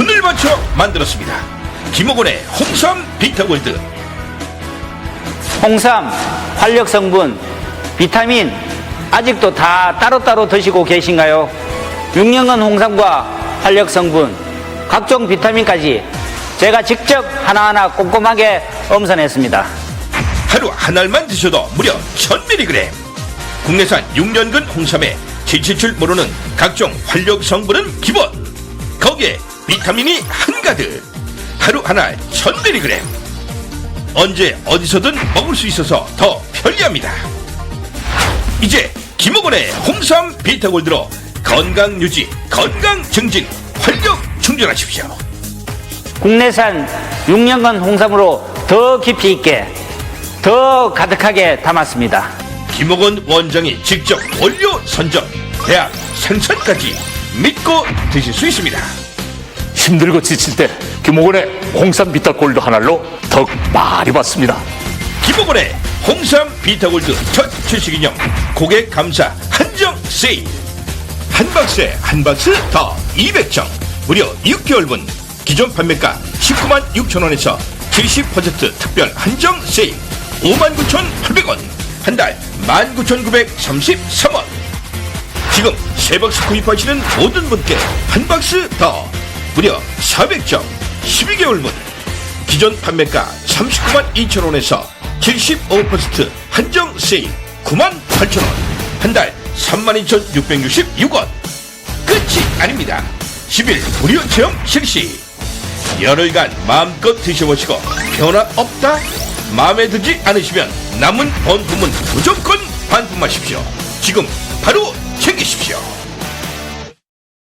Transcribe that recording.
손을 맞춰 만들었습니다. 김옥원의 홍삼 비타골드 홍삼, 활력 성분, 비타민 아직도 다 따로따로 드시고 계신가요? 6년근 홍삼과 활력 성분, 각종 비타민까지 제가 직접 하나하나 꼼꼼하게 엄선했습니다. 하루 한 알만 드셔도 무려 1000mg 국내산 6년근 홍삼에 지칠 줄 모르는 각종 활력 성분은 기본 거기에 비타민이 한가득 하루 한알 1000mg 언제 어디서든 먹을 수 있어서 더 편리합니다 이제 김옥원의 홍삼 비타골드로 건강 유지 건강 증진 활력 충전하십시오 국내산 6년근 홍삼으로 더 깊이 있게, 더 가득하게 담았습니다. 김옥원 원장이 직접 원료 선정, 대학 생산까지 믿고 드실 수 있습니다. 힘들고 지칠 때 김옥원의 홍삼 비타골드 한 알로 덕 많이 받습니다. 김옥원의 홍삼 비타골드 첫 출시기념 고객 감사 한정 세일. 한 박스에 한 박스 더 200정. 무려 6개월분. 기존 판매가 19만 6천 원에서 70% 특별 한정 세일. 59,800원. 한 달 19,933원. 지금 세 박스 구입하시는 모든 분께 한 박스 더 무려 400정 12개월분 기존 판매가 39만 2천 원에서 75% 한정 세일 9만 8천 원. 한 달 32,666원. 끝이 아닙니다. 10일 무료 체험 실시. 열흘간 마음껏 드셔보시고 변화 없다? 마음에 들지 않으시면 남은 본품은 무조건 반품하십시오. 지금 바로 챙기십시오